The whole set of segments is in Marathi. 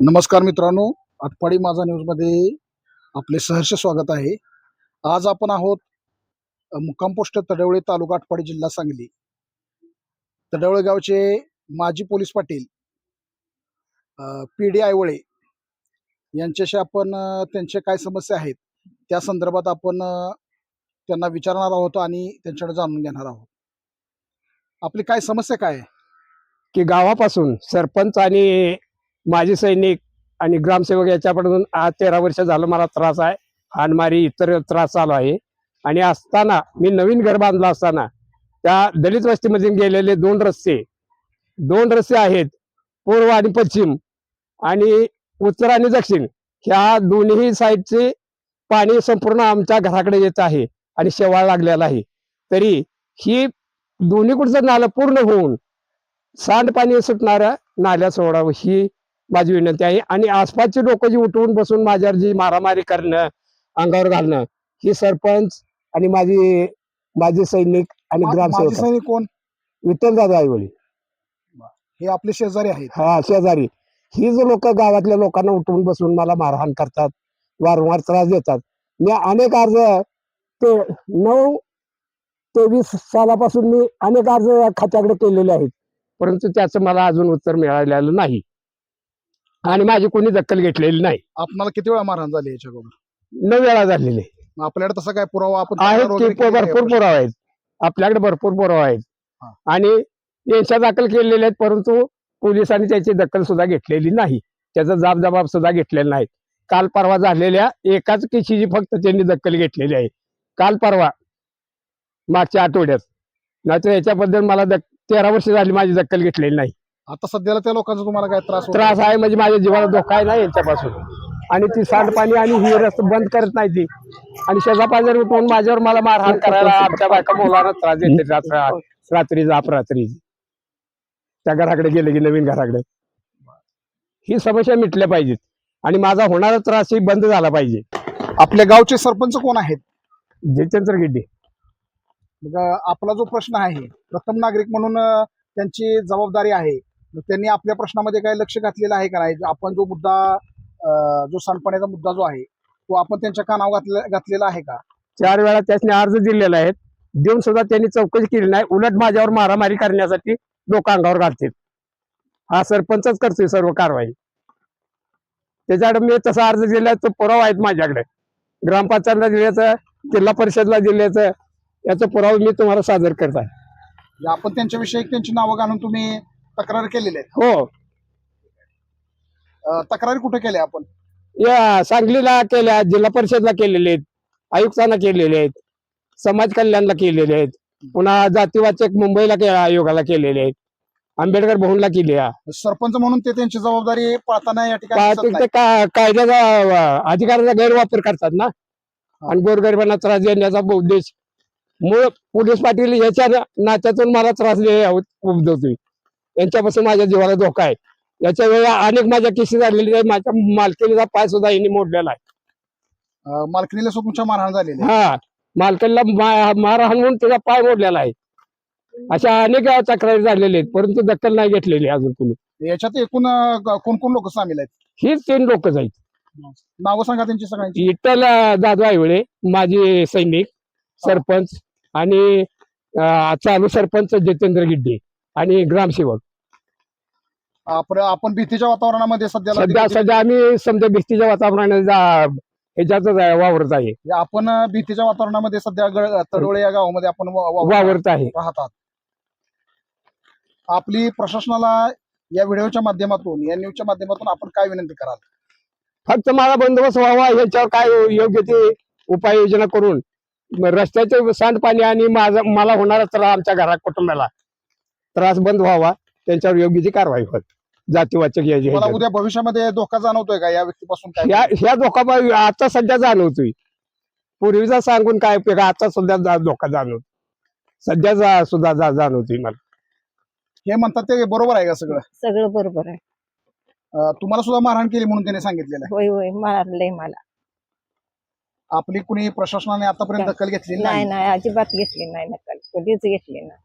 नमस्कार मित्रांनो आटपाडी माझा न्यूजमध्ये आपले सहर्ष स्वागत आहे. आज आपण आहोत अ, तडवळे तालुका आटपाडी जिल्हा सांगली. तडवळे गावचे माजी police Patil P D Aiwale यांच्याशी आपण त्यांचे काय समस्या आहेत त्या संदर्भात आपण त्यांना विचारणार आहोत आणि त्यांच्याकडे जाणून घेणार आहोत. आपली काय समस्या काय आहे? की गावापासून सरपंच आणि माजी सैनिक आणि ग्रामसेवक याच्याकडून आज तेरा वर्ष झालं मला त्रास आहे. हानमारी इतर त्रास चालू आहे. आणि असताना मी नवीन घर बांधलं असताना त्या दलित वस्तीमध्ये गेलेले दोन रस्ते दोन रस्ते आहेत पूर्व आणि पश्चिम आणि उत्तर आणि दक्षिण. ह्या दोन्ही साईडचे पाणी संपूर्ण आमच्या घराकडे येत आहे आणि शेवाळ लागलेला आहे. तरी ही दोन्हीकडचं नालं पूर्ण होऊन सांडपाणी सुटणाऱ्या नाल्या सोडावं ही माझी विनंती आहे. आणि आसपासची लोक जी उठवून बसून माझ्यावर जी मारामारी करणं अंगावर घालणं ही सरपंच आणि माझी माझे सैनिक आणि ग्रामसेवक सैनिक कोण? विठ्ठल दादा आईवडी हे आपले शेजारी आहेत. हा शेजारी. ही जो लोक गावातल्या लोकांना उठवून बसून मला मारहाण करतात वारंवार त्रास देतात. मी अनेक अर्ज ते नऊ तेवीस सालापासून मी अनेक अर्ज खात्याकडे केलेले आहेत. परंतु त्याचं मला अजून उत्तर मिळालेलं नाही. आणि माझी कोणी दखल घेतलेली नाही. आपणाला किती वेळा मारहाण झाली याच्या अगोदर न वेळा झालेले. आपल्याकडे तसा काय पुरावा आपण आहेत की भरपूर? पुरावे आहेत. आपल्याकडे भरपूर पुरावे आहेत. आणि यांच्या दाखल केलेले आहेत परंतु पोलिसांनी त्याची दखल सुद्धा घेतलेली नाही. त्याचा जाब जबाब सुद्धा घेतलेला नाही. काल परवा झालेल्या एकाच केशीची फक्त त्यांनी दखल घेतलेली आहे. काल परवा मागच्या आठवड्यात. नाहीतर याच्याबद्दल मला तेरा वर्ष झाली माझी दखल घेतलेली नाही. आता सध्याला त्या लोकांचा तुम्हाला काय त्रास? त्रास आहे म्हणजे माझ्या जीवाला धोका आहे ना यांच्यापासून. आणि ती सांडपाणी आणि ही रस्ता बंद करत नाही ती. आणि शेजापाजर उठवून माझ्यावर मला मारहाण करायला आमच्या बायका मुलांना त्रास देते रात्र जाप रात्री. त्या घराकडे गेले की नवीन घराकडे. ही समस्या मिटल्या पाहिजेत. आणि माझा होणारा त्रास ही बंद झाला पाहिजे. आपल्या गावचे सरपंच कोण आहेत? जितेंद्र गिड्डे. मग आपला जो प्रश्न आहे प्रथम नागरिक म्हणून त्यांची जबाबदारी आहे. मग त्यांनी आपल्या प्रश्नामध्ये काय लक्ष घातलेलं आहे का नाही? आपण जो मुद्दा जो सांडपाण्याचा मुद्दा जो आहे तो आपण त्यांच्या कानावर घातले घातलेला आहे का? चार वेळा त्याने अर्ज दिलेला आहे. देऊन सुद्धा त्यांनी चौकशी केली नाही. उलट माझ्यावर मारामारी करण्यासाठी लोक अंगावर घालतील. हा सरपंचच करतोय सर्व कारवाई. त्याच्याकडे मी तसा अर्ज दिला तो पुरावा आहेत माझ्याकडे. ग्रामपंचायतला दिल्याचं जिल्हा परिषदला दिल्याचं याचा पुरावा मी तुम्हाला सादर करत आहे. म्हणजे आपण त्यांच्याविषयी त्यांची नावं घालून तुम्ही तक्रार केलेल्या आहेत. हो. अं, तक्रारी कुठे केल्या आपण? या सांगलीला केल्या जिल्हा परिषदला केलेले आहेत आयुक्तांना केलेले आहेत समाज कल्याणला केलेले आहेत पुन्हा जातीवाचक मुंबईला के- आयोगाला केलेले आहेत आंबेडकर भवनला केली आहे सरपंच म्हणून ते त्यांची जबाबदारी पाळताना या ठिकाणी दिसत ते नाही. का- कायद्याचा अं, अधिकाराचा गैरवापर करतात ना? आणि गोरगरिबांना त्रास देण्याचा उद्देश मूळ पोलीस पाटील याच्या नात्यातून मला त्रास उपदवतोय यांच्यापासून माझ्या जीवाला धोका आहे. याच्या वेळी अनेक माझ्या केसेस झालेल्या आहेत. माझ्या मालकीचा पाय सुद्धा यांनी मोडलेला आहे. सुद्धा तुमच्या मारहाण झालेली आहे. हा मालकीला मारहाण म्हणून त्याचा पाय मोडलेला आहे. अशा अनेक तक्रारी झालेल्या आहेत परंतु दखल नाही घेतलेली अजून तुम्ही याच्यात एकूण कोण कोण लोक सामील आहेत? हीच तीन लोकच आहेत. नावं सांगा त्यांची सगळ्यांची. विठ्ठल दादू आईवळे माजी सैनिक सरपंच आणि चालू सरपंच जितेंद्र गिड्डे आणि ग्रामसेवक. आपण भीतीच्या वातावरणामध्ये सध्या देखील- सध्या आम्ही समजा भीतीच्या वातावरणाने ह्याच्यातच आहे, वावरत आहे. आपण भीतीच्या वातावरणामध्ये सध्या तडोळे या गावामध्ये आपण वावरत आहे. राहतात. आपली प्रशासनाला या व्हिडिओच्या माध्यमातून या न्यूजच्या माध्यमातून आपण काय विनंती कराल? फक्त मला बंदोबस्त व्हावा ह्याच्यावर काय योग्य ते उपाययोजना करून रस्त्याचे सांडपाणी आणि माझा मला होणारा त्रास आमच्या घरात कुटुंबाला त्रास बंद व्हावा. त्यांच्यावर योग्य ती कारवाई होत जातीवाचक. उद्या भविष्यामध्ये धोका जाणवतोय का या व्यक्तीपासून काय? ह्या धोका आता सध्या जाणवतोय. पूर्वीचा सांगून काय उपयोग? आता सुद्धा जा- धोका जाणवतो सध्या जा- सुद्धा जा- जाणवतोय मला. हे म्हणतात ते बरोबर आहे का सगळं? सगळं बरोबर आहे. तुम्हाला सुद्धा मारहाण केली म्हणून त्यांनी सांगितलेलं होय होय. मारलंय मला. आपली कुणी प्रशासनाने आतापर्यंत दखल घेतली नाही? नाही नाही अजिबात घेतली नाही नकल कधीच घेतली नाही.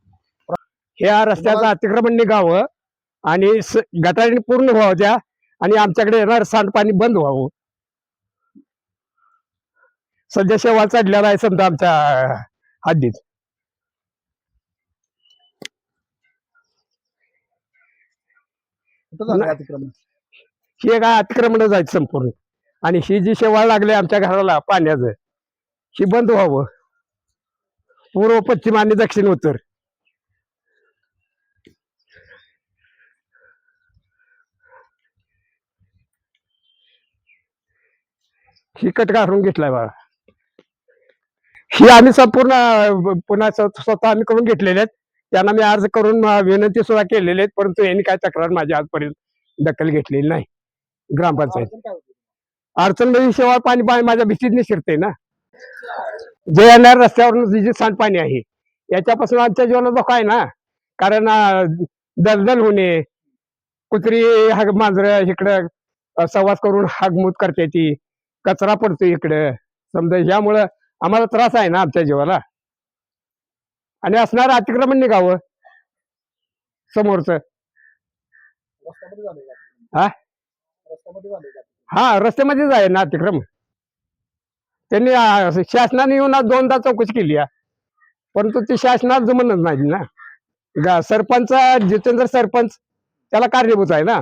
ह्या रस्त्याचं अतिक्रमण निघावं आणि गटारी पूर्ण व्हावं त्या आणि आमच्याकडे येणार सांडपाणी बंद व्हावं. सध्या शेवाळ चढलेला आहे समजा आमच्या हद्दीत. हे काय अतिक्रमण जायचं संपूर्ण. आणि ही जी शेवाळ लागली आमच्या घराला पाण्याचं ही बंद व्हावं. पूर्व पश्चिम आणि दक्षिण उत्तर. ही कट काढून घेतलाय बाळा. ही आम्ही संपूर्ण पुन्हा स्वतः आम्ही करून घेतलेले आहेत. त्यांना मी अर्ज करून विनंती सुद्धा केलेली आहेत परंतु यांनी काय तक्रार माझी आजपर्यंत दखल घेतलेली नाही. ग्रामपंचायत. अडचण शेवाळ पाणी पाणी माझ्या भिशीत शिरते ना. जे येणार रस्त्यावरून जी सांडपाणी आहे याच्यापासून आमच्या जीवनाला धोका आहे ना. कारण दलदल होणे कुत्री हाग मांजरं इकडं अं, संवास करून हागमूत करते ती कचरा पडतो इकडं. समजा ह्यामुळं आम्हाला त्रास आहे ना आमच्या जीवाला. आणि असणार अतिक्रमण निघावं. समोरचं? हा? हा रस्त्यामध्येच आहे ना अतिक्रमण त्यांनी शासनाने येऊन आज दोनदा चौकशी केली आहे. परंतु ती शासनात जमतच नाही ना. गा- सरपंच जितेंद्र सरपंच त्याला कारणीभूत आहे ना.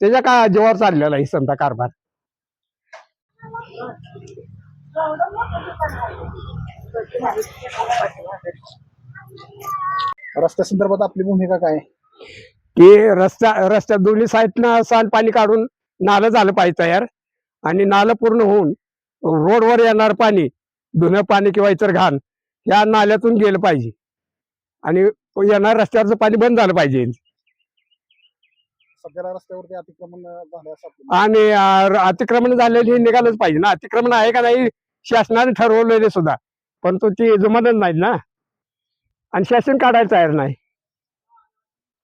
त्याच्या का जीवावर चाललेला आहे समजा कारभार? रस्त्या संदर्भात आपली भूमिका काय? की रस्ता रस्त्या दोन्ही साईडनं सांडपाणी काढून नालं झालं पाहिजे तयार. आणि नालं पूर्ण होऊन रोडवर येणार पाणी धुणं पाणी किंवा इतर घाण या नाल्यातून गेलं पाहिजे. आणि येणार रस्त्यावरचं पाणी बंद झालं पाहिजे. रस्त्यावरती अतिक्रमण आणि अतिक्रमण झालेलं हे निघालंच पाहिजे ना. अतिक्रमण आहे का नाही शासनाने ठरवलेले सुद्धा. परंतु ती जमतच नाहीत ना. आणि शासन काढायला तयार नाही.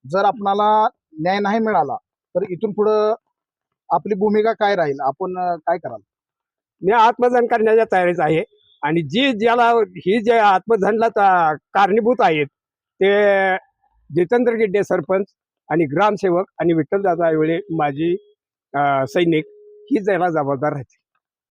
जर आपणाला न्याय नाही मिळाला तर इथून पुढं आपली भूमिका काय राहील? आपण काय कराल? मी आत्मदान करण्याच्या तयारीत आहे आणि जी ज्याला ही जे आत्मधनला कारणीभूत आहेत ते जितेंद्र गिड्डे सरपंच आणि ग्रामसेवक आणि विठ्ठलदादा एवढे माझी सैनिक ही ज्याला जबाबदार राहते